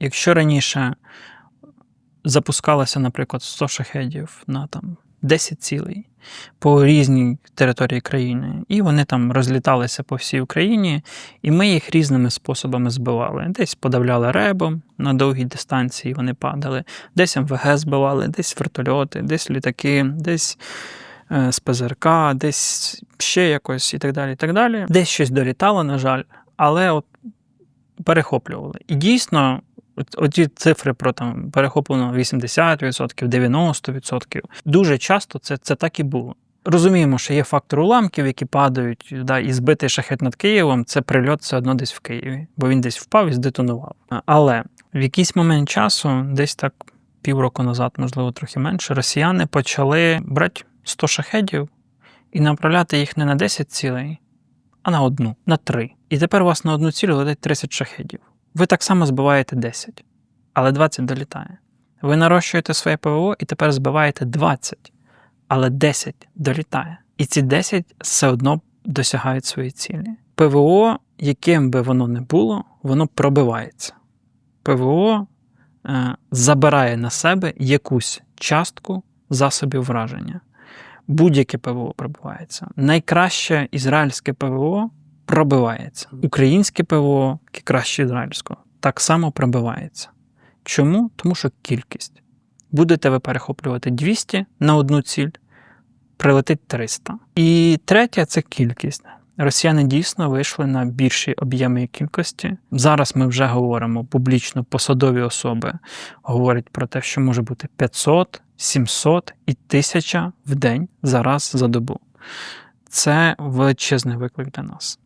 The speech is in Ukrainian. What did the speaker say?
Якщо раніше запускалося, наприклад, 100 шахедів на там 10 цілей по різній території країни, і вони там розліталися по всій Україні, і ми їх різними способами збивали. Десь подавляли ребом на довгій дистанції, вони падали, десь МВГ збивали, десь вертольоти, десь літаки, десь е, з ПЗРК, десь ще якось і так далі. і так далі. Десь щось долітало, на жаль, але от перехоплювали. І дійсно, оті цифри про там перехоплено 80%, 90%, дуже часто це, це так і було. Розуміємо, що є фактор уламків, які падають, да, і збитий шахет над Києвом це прильот все одно десь в Києві, бо він десь впав і здетонував. Але в якийсь момент часу, десь так півроку назад, можливо, трохи менше, росіяни почали брати 100 шахедів і направляти їх не на 10 цілей, а на одну, на три. І тепер у вас на одну ціль летить 30 шахедів. Ви так само збиваєте 10, але 20 долітає. Ви нарощуєте своє ПВО і тепер збиваєте 20, але 10 долітає. І ці 10 все одно досягають свої цілі. ПВО, яким би воно не було, воно пробивається. ПВО е, забирає на себе якусь частку засобів враження. Будь-яке ПВО пробивається. Найкраще ізраїльське ПВО пробивається. Українське ПВО, яке краще ізраїльського, так само пробивається. Чому? Тому що кількість. Будете ви перехоплювати 200 на одну ціль, прилетить 300. І третє це кількість. Росіяни дійсно вийшли на більші об'єми кількості. Зараз ми вже говоримо публічно, посадові особи говорять про те, що може бути 500, 700 і 1000 в день зараз за добу. Це величезний виклик для нас.